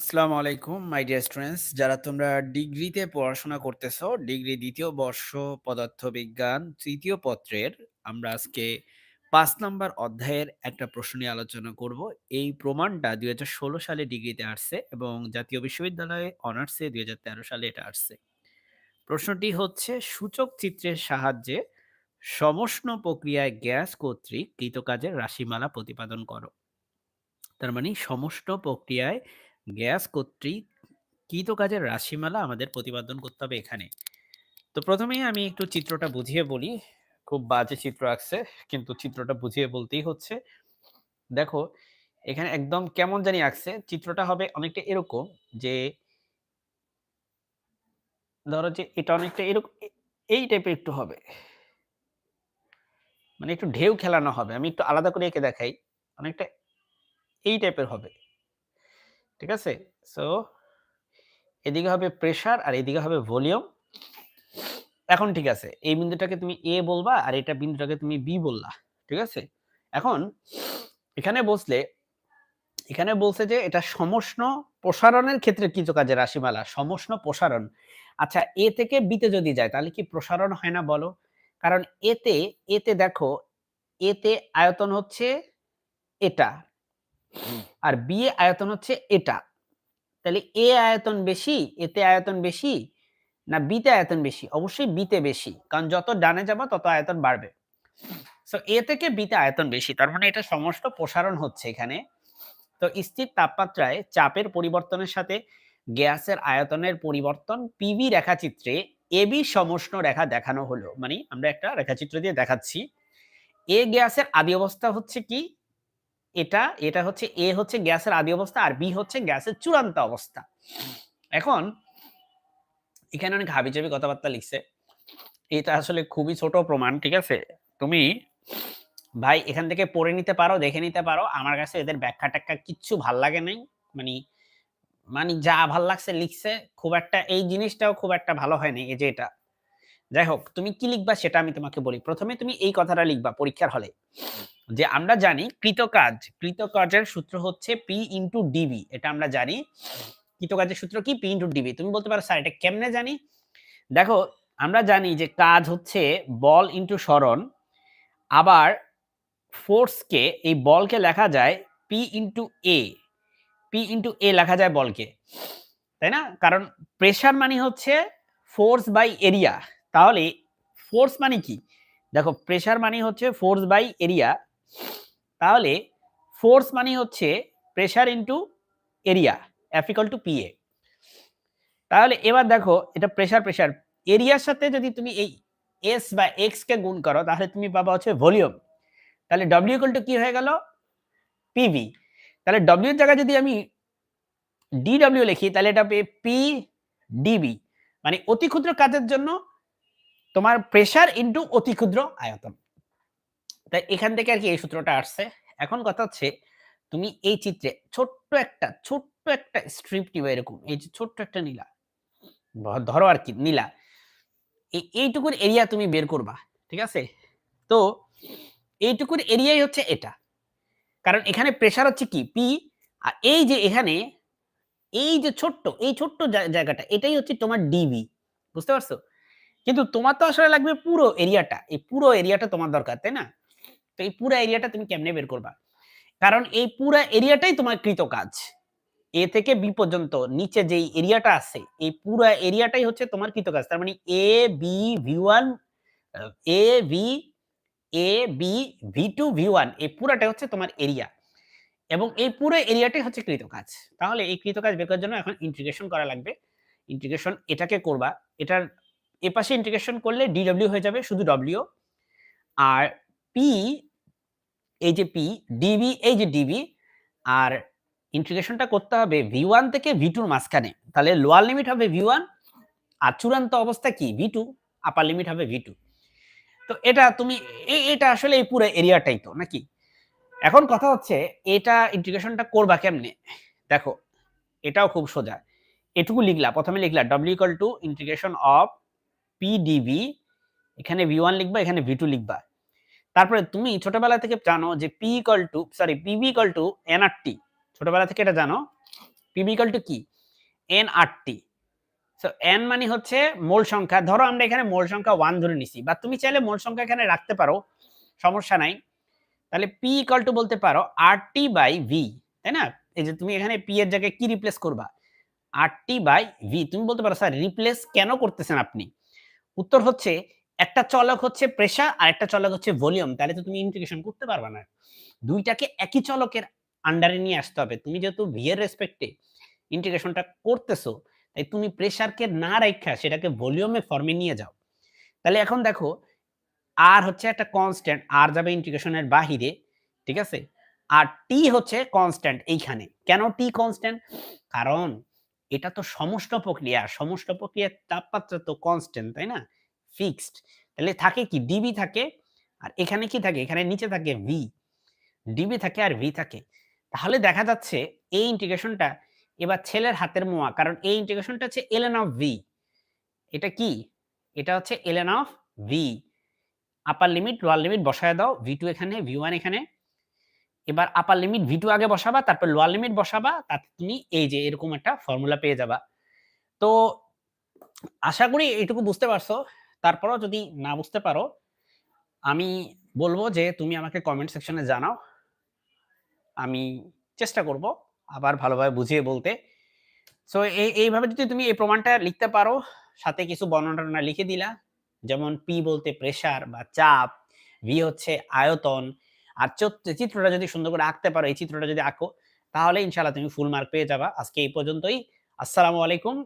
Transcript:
আসসালামু আলাইকুম my dear students যারা তোমরা ডিগ্রিতে পড়াশোনা করতেছো, ডিগ্রি দ্বিতীয় বর্ষ পদার্থবিজ্ঞান তৃতীয় পত্রের, আমরা আজকে পাঁচ নাম্বার অধ্যায়ের একটা প্রশ্ন নিয়ে আলোচনা করব। এই প্রমাণটা দুই হাজার ষোলো সালে ডিগ্রিতে আসছে এবং জাতীয় বিশ্ববিদ্যালয়ে অনার্সে দুই হাজার তেরো সালে এটা আসছে। প্রশ্নটি হচ্ছে, সূচক চিত্রের সাহায্যে সমষ্ণ প্রক্রিয়ায় গ্যাস কর্তৃক কৃতকাজের রাশিমালা প্রতিপাদন করো। তার মানে সমষ্ণ প্রক্রিয়ায় গ্যাস কর্তৃক কৃত কাজের রাশিমালা আমাদের প্রতিপাদন করতে হবে এখানে। তো প্রথমেই আমি একটু চিত্রটা বুঝিয়ে বলি। খুব বাজে চিত্র আঁকছে, কিন্তু চিত্রটা বুঝিয়ে বলতেই হচ্ছে। দেখো, এখানে একদম কেমন জানি আঁকছে, চিত্রটা হবে অনেকটা এরকম যে ধরো যে এটা অনেকটা এরকম এই টাইপের একটু হবে। মানে একটু ঢেউ খেলানো হবে। আমি একটু আলাদা করে এঁকে দেখাই, অনেকটা এই টাইপের হবে। ঠিক আছে? সো এদিকে হবে প্রেসার আর এদিকে হবে ভলিউম এখন ঠিক আছে, এই বিন্দুটাকে তুমি এ বলবা আর এটা বিন্দুটাকে তুমি বি বললা, ঠিক আছে? এখন এখানে বসলে, এখানে বলছে যে এটা সমষ্ণ প্রসারণের ক্ষেত্রে কিছু কাজে রাশিমালা? সমষ্ণ প্রসারণ। আচ্ছা এ থেকে বিতে যদি যায়, তাহলে কি প্রসারণ হয় না বলো? কারণ এতে এতে দেখো এতে আয়তন হচ্ছে এটা আর বি আয়তন হচ্ছে এটা। তাহলে এ আয়তন বেশি এতে আয়তন বেশি, না বিতে আয়তন বেশি? অবশ্যই বিতে বেশি, কারণ যত ডানে যাব তত আয়তন বাড়বে। সো এ থেকে বিতে আয়তন বেশি, তার মানে এটা সমস্ত প্রসারণ হচ্ছে এখানে। তো স্থির তাপমাত্রায় চাপের পরিবর্তনের সাথে গ্যাসের আয়তনের পরিবর্তন পিভি রেখাচিত্রে এবি সমষ্ণ রেখা দেখানো হলো। মানে আমরা একটা রেখাচিত্র দিয়ে দেখাচ্ছি। এ গ্যাসের আদি অবস্থা হচ্ছে কি? এটা এটা হচ্ছে এ হচ্ছে গ্যাসের আদি অবস্থা আর বি হচ্ছে গ্যাসের চূড়ান্ত অবস্থা। এখন এখানে অনেক হাবিজাবি কথাবার্তা লিখছে। এটা আসলে খুবই ছোট প্রমাণ, ঠিক আছে? তুমি ভাই এখান থেকে পড়ে নিতে পারো, দেখে নিতে পারো। আমার কাছে এদের ব্যাখ্যা ট্যাখ্যা কিচ্ছু ভালো লাগে নাই। মানে মানে যা ভালো লাগছে লিখছে, খুব একটা এই জিনিসটাও খুব একটা ভালো হয়নি, এই যে এটা। যাই হোক, তুমি কি লিখবা সেটা আমি তোমাকে বলি। প্রথমে তুমি এই কথাটা লিখবা পরীক্ষার হলে। যে আমরা জানি কৃতকাজ, কৃতকাজের সূত্র হচ্ছে পি ইন্টু ডিবি এটা আমরা জানি কৃতকাজের সূত্র কি? পি ইন্টু ডিবি তুমি বলতে পারো, স্যার, এটা কেমনে জানি? দেখো, আমরা জানি যে কাজ হচ্ছে বল ইন্টু সরণ, আবার ফোর্সকে এই বলকে লেখা যায় P into A P into A লেখা যায় বলকে। তাই না? কারণ প্রেশার মানে হচ্ছে ফোর্স বাই এরিয়া তাহলে ফোর্স মানে কি? দেখো প্রেশার মানে হচ্ছে ফোর্স বাই এরিয়া তাহলে ফোর্স মানে হচ্ছে pressure into area equal to P A তাহলে এবার দেখো, এটা প্রেশার প্রেশার এরিয়ার সাথে যদি তুমি এই এস বা এক্স কে গুণ করো, তাহলে তুমি পাবা হচ্ছে ভলিউম তাহলে ডব্লিউ ইকুয়াল টু কি হয়ে গেল? পিভি তাহলে ডব্লিউর জায়গায় যদি আমি ডিডব্লিউ লিখি, তাহলে এটা পি ডিবি মানে অতি ক্ষুদ্র কাজের জন্য তোমার প্রেসার ইন্টু অতি ক্ষুদ্র আয়তন। তাই এখান থেকে আর কি এই সূত্রটা আসছে। এখন কথা হচ্ছে, তুমি এই চিত্রে ছোট্ট একটা ছোট্ট একটা স্ট্রিপ নিবে এরকম, এই যে ছোট্ট একটা নীলা। ধরো আর কি নীলা। এই এইটুকুর এরিয়া তুমি বের করবা, ঠিক আছে? তো এইটুকুর এরিয়াই হচ্ছে এটা। কারণ এখানে প্রেসার হচ্ছে কি? পি আর এই যে এখানে, এই যে ছোট্ট, এই ছোট্ট জায়গাটা, এটাই হচ্ছে তোমার ডিবি বুঝতে পারছ? কিন্তু তোমার তো আসলে লাগবে পুরো এরিয়াটা এই পুরো এরিয়াটা তোমার দরকার, তাই না? তো এই পুরো এরিয়াটা তুমি কেমনে বের করবা? কারণ এই পুরো এরিয়াটাই তোমার কৃত কাজ। এ থেকে বি পর্যন্ত, নিচে যেই এরিয়াটা আছে, এই পুরো এরিয়াটাই হচ্ছে তোমার কৃত কাজ। তার মানে A B V one A V A B V two V one এই পুরাটাই হচ্ছে তোমার এরিয়া এবং এই পুরো এরিয়াটাই হচ্ছে কৃত কাজ। তাহলে এই কৃতকাজ বের করার জন্য এখন ইন্টিগ্রেশন করা লাগবে। ইন্টিগ্রেশন এটাকে করবা। এটার এপাশে ইন্টিগ্রেশন করলে ডিডব্লিউ হয়ে যাবে শুধু ডব্লিউ আর পি এই যে পি ডিবি এই যে ডিবি আর ইন্টিগ্রেশনটা করতে হবে ভি ওয়ান থেকে ভি টুর মাঝখানে। তাহলে লোয়ার লিমিট হবে ভি ওয়ান আর চূড়ান্ত অবস্থা কি? ভি টু আপার লিমিট হবে ভি টু তো এটা তুমি এটা আসলে এই পুরো এরিয়াটাই তো, নাকি? এখন কথা হচ্ছে, এটা ইন্টিগ্রেশনটা করবা কেমনে? দেখো, এটাও খুব সোজা। এটুকু লিখলা, প্রথমে লিখলা W equal to integration of PDV এখানে ভি ওয়ান লিখবা, এখানে ভি টু লিখবা। তারপরে তুমি ছোটবেলা থেকে জানো যে P equal to sorry PV equal to NRT ছোটবেলা থেকে এটা জানো? পিবি ইকুয়াল টু কি? N R T so N মানে হচ্ছে মোল সংখ্যা। ধরো আমরা এখানে মোল সংখ্যা ওয়ান ধরে নিছি বা তুমি চাইলে মোল সংখ্যা এখানে রাখতে পারো, সমস্যা নাই। তাহলে পি ইকাল টু বলতে পারো আর টি বাই ভি তাই না? এই যে তুমি এখানে পি এর জায়গায় কি রিপ্লেস করবা? আর টি বাই ভি তুমি বলতে পারো, স্যার রিপ্লেস কেন করতেছেন আপনি? উত্তর হচ্ছে একটা চলক হচ্ছে প্রেশার আর একটা চলক হচ্ছে ভলিউম তাহলে তো তুমি ইন্টিগ্রেশন করতে পারবে না। দুইটাকে একই চলকের আন্ডারে নিয়ে আসতে হবে। তুমি যেহেতু ভি এর রেসপেক্টে ইন্টিগ্রেশনটা করতেছো, তাই তুমি প্রেশারকে না রেখা সেটাকে ভলিউমে ফর্মে নিয়ে যাও। তাহলে এখন দেখো আর হচ্ছে একটা কনস্ট্যান্ট আর যাবে ইন্টিগ্রেশনের বাহিরে, ঠিক আছে? আর টি হচ্ছে কনস্ট্যান্ট এইখানে। কেন টি কনস্ট্যান্ট কারণ এটা তো সমষ্ট প্রক্রিয়া সমষ্ট প্রক্রিয়ার তাপমাত্রা তো কনস্ট্যান্ট তাই না? ফিক্সড তাহলে থাকে কি? ডিবি থাকে, আর এখানে কি থাকে? এখানে নিচে থাকে ভি ডিবি থাকে আর ভি থাকে। তাহলে দেখা যাচ্ছে এই ইন্টিগ্রেশনটা এবার ছেলের হাতের মোয়া, কারণ এই ইন্টিগ্রেশনটা হচ্ছে এলেন অফ ভি এটা কি? এটা হচ্ছে ln of V upper limit lower limit বসায় দাও ভি টু এখানে ভি ওয়ান এখানে। এবার আপার লিমিট ভি টু আগে বসাবা, তারপর লোয়ার লিমিট বসাবা, তাতে তুমি এই যে এরকম একটা ফর্মুলা পেয়ে যাবা। তো আশা করি এইটুকু বুঝতে পারছ। তারপরও যদি না বুঝতে পারো, আমি বলব যে তুমি আমাকে কমেন্ট সেকশনে জানাও। আমি চেষ্টা করব আবার ভালোভাবে বুঝিয়ে বলতে। সো এই, এইভাবে যদি তুমি এই প্রমাণটা লিখতে পারো, সাথে কিছু বর্ণনা লিখে দিলা। যেমন পি বলতে প্রেশার বা চাপ ভি হচ্ছে আয়তন। আর চিত্রটা যদি সুন্দর করে আঁকতে পারো, এই চিত্রটা যদি আঁকো, তাহলে ইনশাল্লাহ তুমি ফুল মার্ক পেয়ে যাবা। আজকে এই পর্যন্তই। আসসালামু আলাইকুম।